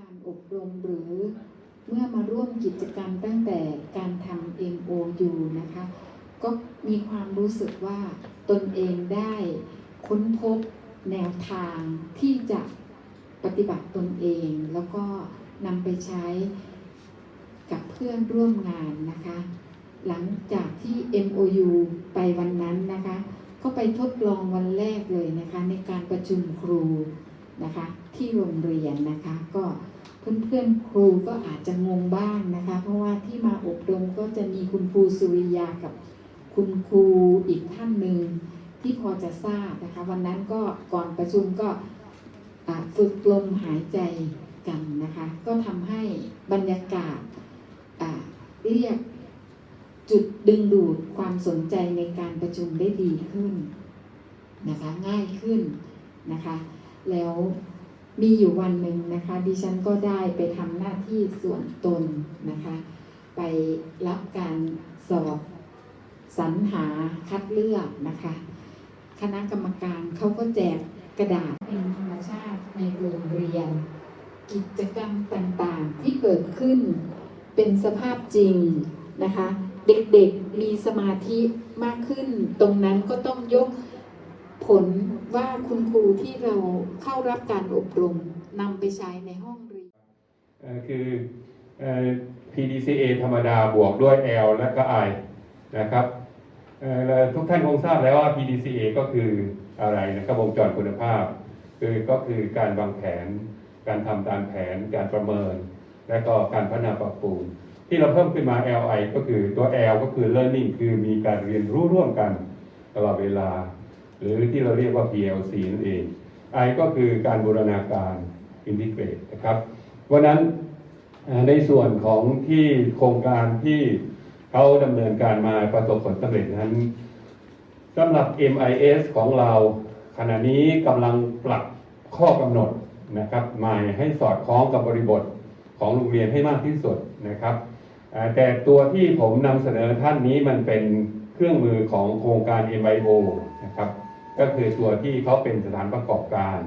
การอบรมหรือเมื่อมาร่วมกิจกรรมตั้งแต่การทำ MOU นะคะ ก็มีความรู้สึกว่าตนเองได้ค้นพบแนวทางที่จะปฏิบัติตนเอง แล้วก็นำไปใช้กับเพื่อนร่วมงานนะคะ หลังจากที่ MOU ไปวันนั้นนะคะ ก็ไปทดลองวันแรกเลยนะคะ ในการประชุมครู นะคะ ที่โรงเรียนนะคะ ก็เพื่อนๆครูก็อาจจะงงบ้างนะคะ เพราะว่าที่มาอบรมก็จะมีคุณครูสุริยากับคุณครูอีกท่านหนึ่งที่พอจะทราบนะคะ วันนั้นก็ก่อนประชุมก็ฝึกลมหายใจกันนะคะ ก็ทำให้บรรยากาศเรียกจุดดึงดูดความสนใจในการประชุมได้ดีขึ้นนะคะ ง่ายขึ้นนะคะ แล้วมีอยู่วันหนึ่งนะคะ ดิฉันก็ได้ไปทำหน้าที่ส่วนตนนะคะ ไปรับการสอบสรรหาคัดเลือกนะคะ คณะกรรมการเขาก็แจกกระดาษเป็นธรรมชาติในโรงเรียน กิจกรรมต่างๆที่เกิดขึ้นเป็นสภาพจริงนะคะ เด็กๆมีสมาธิมากขึ้น ตรงนั้นก็ต้องยก ผลว่าคุณครูที่เราเข้ารับการอบรมนำไปใช้ในห้องเรียนคืออ PDCA ธรรมดาบวกด้วย L และก็ I นะครับทุกท่านคงทราบแล้วว่า PDCA ก็คืออะไรนะครับวงจรคุณภาพ คือก็คือการวางแผน การทำตามแผน การประเมิน และก็การพัฒนาปรับปรุงที่เราเพิ่มขึ้นมา LI ก็คือตัว L ก็คือ learning คือมีการเรียนรู้ร่วมกันตลอดเวลา หรือที่เราเรียกว่า PLC นั่นเอง I ก็คือการบูรณาการ integrate นะครับวันนั้นในส่วนของที่โครงการที่เขาดำเนินการมาประสบผลสำเร็จนั้นสำหรับ MIS ของเราขณะนี้กำลังปรับข้อกำหนดนะครับใหม่ให้สอดคล้องกับบริบทของโรงเรียนให้มากที่สุดนะครับแต่ตัวที่ผมนำเสนอท่านนี้มันเป็นเครื่องมือของโครงการ MIO นะครับ ก็คือตัวที่เขาเป็นสถานประกอบการ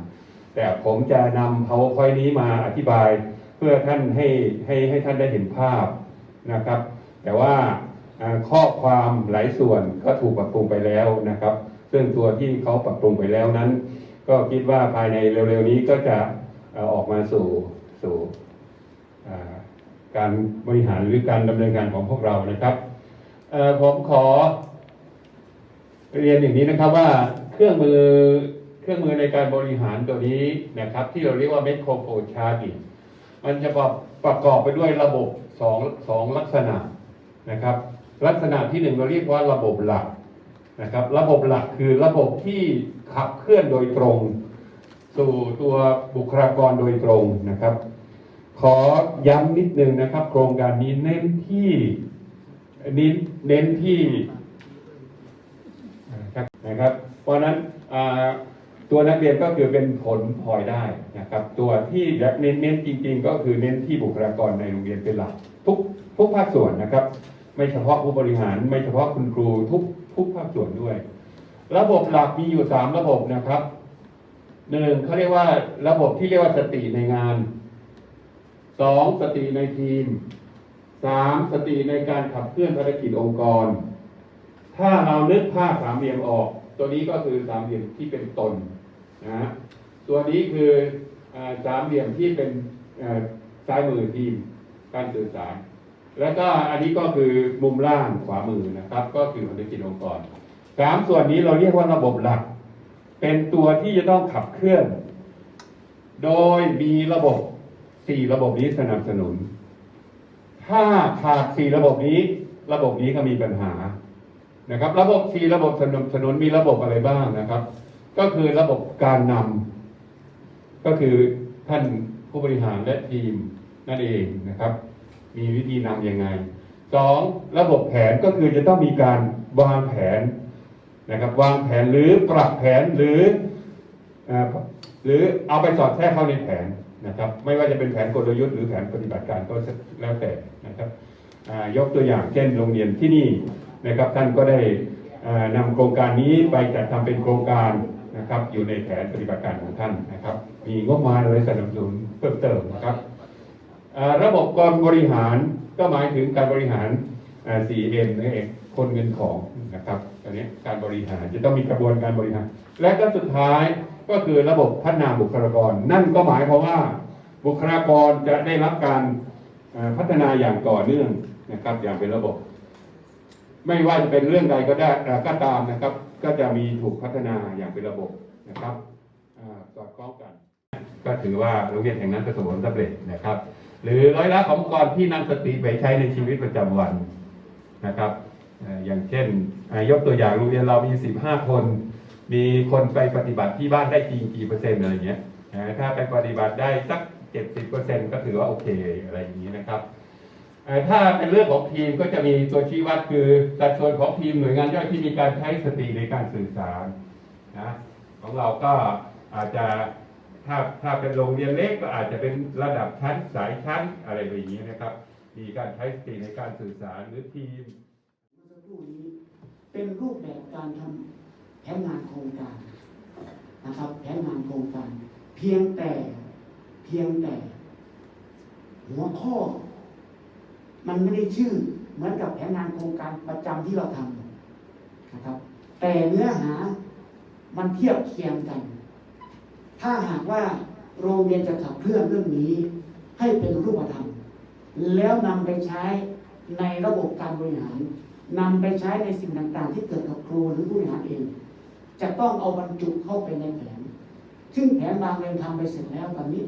แต่ผมจะนำ PowerPoint นี้มาอธิบายเพื่อท่านให้ให้ให้ท่านได้เห็นภาพนะครับ แต่ว่าข้อความหลายส่วนก็ถูกปรับปรุงไปแล้วนะครับ ซึ่งตัวที่เขาปรับปรุงไปแล้วนั้น ก็คิดว่าภายในเร็วๆนี้ก็จะออกมาสู่สู่การบริหารหรือการดำเนินการของพวกเรานะครับผมขอเรียนอย่างนี้นะครับว่า เครื่องมือเครื่องมือในการบริหารตัวนี้นะครับ ที่เราเรียกว่า m e c r o f l o w Charting มันจะประประกอบไปด้วยระบบสองสองลักษณะนะครับ ลักษณะที่หนึ่งเราเรียกว่าระบบหลักนะครับ ระบบหลักคือระบบที่ขับเคลื่อนโดยตรง สู่ตัวบุคลากรโดยตรงนะครับ ขอย้ำนิดนึงนะครับ โครงการนี้เน้นที่เน้นเน้นที่ นะครับ เพราะฉะนั้นตัวนักเรียนก็คือเป็นผลพลอยได้นะครับ ตัวที่เน้นเน้นจริง ๆ ก็คือเน้นที่บุคลากรในโรงเรียนเป็นหลัก ทุกทุกภาคส่วนนะครับ ไม่เฉพาะผู้บริหาร ไม่เฉพาะคุณครูทุกทุกภาคส่วนด้วย ระบบหลักมีอยู่สามระบบนะครับหนึ่งเขาเรียกว่าระบบที่เรียกว่าสติในงานสองสติในทีมสามสติในการขับเคลื่อนภารกิจองค์กร ถ้าเรานึกภาพสามเหลี่ยมออก ตัวนี้ก็คือสามเหลี่ยมที่เป็นตนนะฮะตัวนี้คืออสามเหลี่ยมที่เป็นซ้ายมือทีมการสื่อสาร แล้วก็อันนี้ก็คือมุมล่างขวามือนะครับ ก็คือภารกิจองค์กรสามส่วนนี้เราเรียกว่าระบบหลัก เป็นตัวที่จะต้องขับเคลื่อน โดยมีระบบสี่ระบบนี้สนับสนุน ถ้าขาดสี่ระบบนี้ ระบบนี้ก็มีปัญหา นะครับ ระบบสี่ระบบสนับสนุนมีระบบอะไรบ้างนะครับ ก็คือระบบการนำก็คือท่านผู้บริหารและทีมนั่นเองนะครับ มีวิธีนำยังไงสองระบบแผนก็คือจะต้องมีการวางแผนนะครับ วางแผนหรือปรับแผนหรือเออหรือเอาไปสอดแทรกเข้าในแผนนะครับ ไม่ว่าจะเป็นแผนกลยุทธ์หรือแผนปฏิบัติการก็แล้วแต่นะครับยกตัวอย่างเช่นโรงเรียนที่นี่ นะครับท่านก็ได้เอ่อนำโครงการนี้ไปจัดทำเป็นโครงการนะครับอยู่ในแผนปฏิบัติการของท่านนะครับ มีงบประมาณอะไรสนับสนุนเพิ่มเติมนะครับระบบการบริหารก็หมายถึงการบริหารอ่า 4M นั่นเองคนเงินของนะครับอันนี้การบริหารจะต้องมีกระบวนการบริหาร และก็สุดท้ายก็คือระบบพัฒนาบุคลากร นั่นก็หมายความว่าบุคลากรจะได้รับการพัฒนาอย่างต่อเนื่องนะครับ อย่างเป็นระบบ ไม่ว่าจะเป็นเรื่องใดก็ได้ก็ตามนะครับ ก็จะมีถูกพัฒนาอย่างเป็นระบบนะครับสอดคล้องกัน ก็ถือว่าโรงเรียนแห่งนั้นประสบผลสำเร็จนะครับ หรือร้อยละขององค์กรที่นำสติไปใช้ในชีวิตประจำวันนะครับอย่างเช่นยกตัวอย่างโรงเรียนเรามี 15 คน มีคนไปปฏิบัติที่บ้านได้จริงกี่เปอร์เซ็นต์อะไรเงี้ยถ้าไปปฏิบัติได้สัก 70เปอร์เซ็นต์ก็ถือว่าโอเคอะไรอย่างนี้นะครับ ถ้าเป็นเรื่องของทีมก็จะมีตัวชี้วัดคือสัดส่วนของทีมหน่วยงานย่อยที่มีการใช้สติในการสื่อสารนะของเราก็อาจจะถ้าถ้าเป็นโรงเรียนเล็กก็อาจจะเป็นระดับชั้นสายชั้นอะไรแบบนี้นะครับ มีการใช้สติในการสื่อสารหรือทีมเมื่อสักครู่นี้เป็นรูปแบบการทำแผนงานโครงการนะครับแผนงานโครงการ เพียงแต่เพียงแต่ หัวข้อ มันไม่ได้ชื่อเหมือนกับแผนงานโครงการประจำที่เราทำนะครับ แต่เนื้อหามันเทียบเคียงกัน ถ้าหากว่าโรงเรียนจะขับเคลื่อนเรื่องนี้ ให้เป็นรูปธรรม แล้วนำไปใช้ในระบบการบริหารนำไปใช้ในสิ่งต่างๆ ที่เกิดกับครูหรือผู้บริหารเอง จะต้องเอาบรรจุเข้าไปในแผน ซึ่งแผนบางเรียนทำไปเสร็จแล้วตอนนี้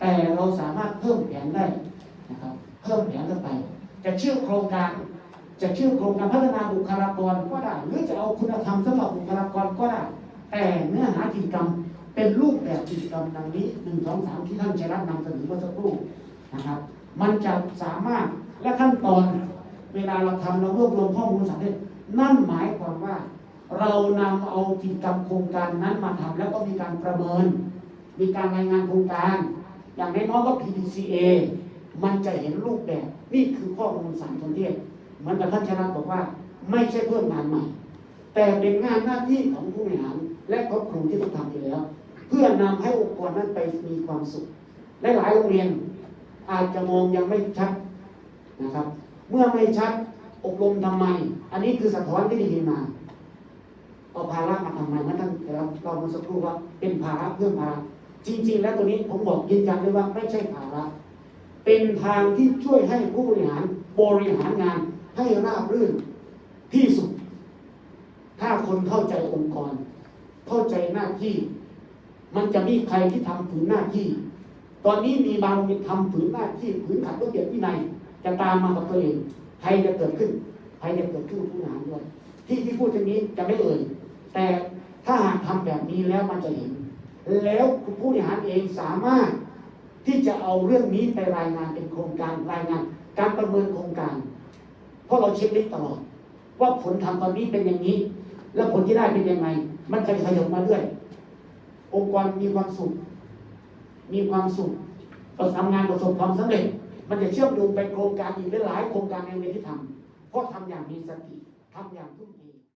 แต่เราสามารถเพิ่มแผนได้นะครับ พิ่มแผนเข้าไป จะชื่อโครงการ จะชื่อโครงการพัฒนาบุคลากรก็ได้ หรือจะเอาคุณธรรมสำหรับบุคลากรก็ได้ แต่เนื้อหากิจกรรมเป็นรูปแบบกิจกรรมดังนี้หนึ่งสองสามที่ท่านชัยรัตน์นำเสนอเมื่อสักครู่นะครับ มันจะสามารถและขั้นตอนเวลาเราทำเรารวบรวมข้อมูลสำเร็จนั่นหมายความว่า เรานำเอากิจกรรมโครงการนั้นมาทำแล้วก็มีการประเมิน มีการรายงานโครงการ อย่างน้อยๆก็ PDCA มันจะเห็นรูปแบบนี่คือข้อมูลสารสนเทศเหมือนกับท่านชนะบอกว่า ไม่ใช่เพิ่มงานใหม่ แต่เป็นงานหน้าที่ของผู้บริหารและครอบครัวที่ต้องทำอยู่แล้ว เพื่อนำให้องค์กรนั้นไปมีความสุขและหลายโรงเรียน อาจจะมองยังไม่ชัดนะครับ เมื่อไม่ชัดอบรมทำไม อันนี้คือสะท้อนที่ได้ยินมาเอาภาระมาทำไมนะท่านเราเราเมื่อสักครู่ว่าเป็นภาระเพื่อภาระจริง ๆ แล้วตัวนี้ผมบอกยืนยันเลยว่าไม่ใช่ภาระ เป็นทางที่ช่วยให้ผู้บริหารบริหารงานให้ราบรื่นที่สุด ถ้าคนเข้าใจองค์กร เข้าใจหน้าที่ มันจะมีใครที่ทำผืนหน้าที่ ตอนนี้มีบางโรงเรียนทำผืนหน้าที่ผืนขัดระเบียบวินัยจะตามมากับตัวเองใครจะเกิดขึ้นใครจะเกิดขึ้นผู้บริหารด้วยที่ที่พูดตรงนี้จะไม่เอ่ยแต่ถ้าหากทำแบบนี้แล้วมันจะเห็น แล้วผู้บริหารเองสามารถ ที่จะเอาเรื่องนี้ไปรายงานเป็นโครงการรายงาน การประเมินโครงการ เพราะเราเช็คลิสต์ตลอด ว่าผลทำตอนนี้เป็นอย่างนี้ แล้วผลที่ได้เป็นยังไง มันจะขยับมาเรื่อยองค์กรมีความสุข มีความสุขเราทำงานประสบความสำเร็จ มันจะเชื่อมโยงไปโครงการอีกหลายโครงการในเรีที่ทำเพราะทำอย่างมีสติทำอย่างทุ่มเท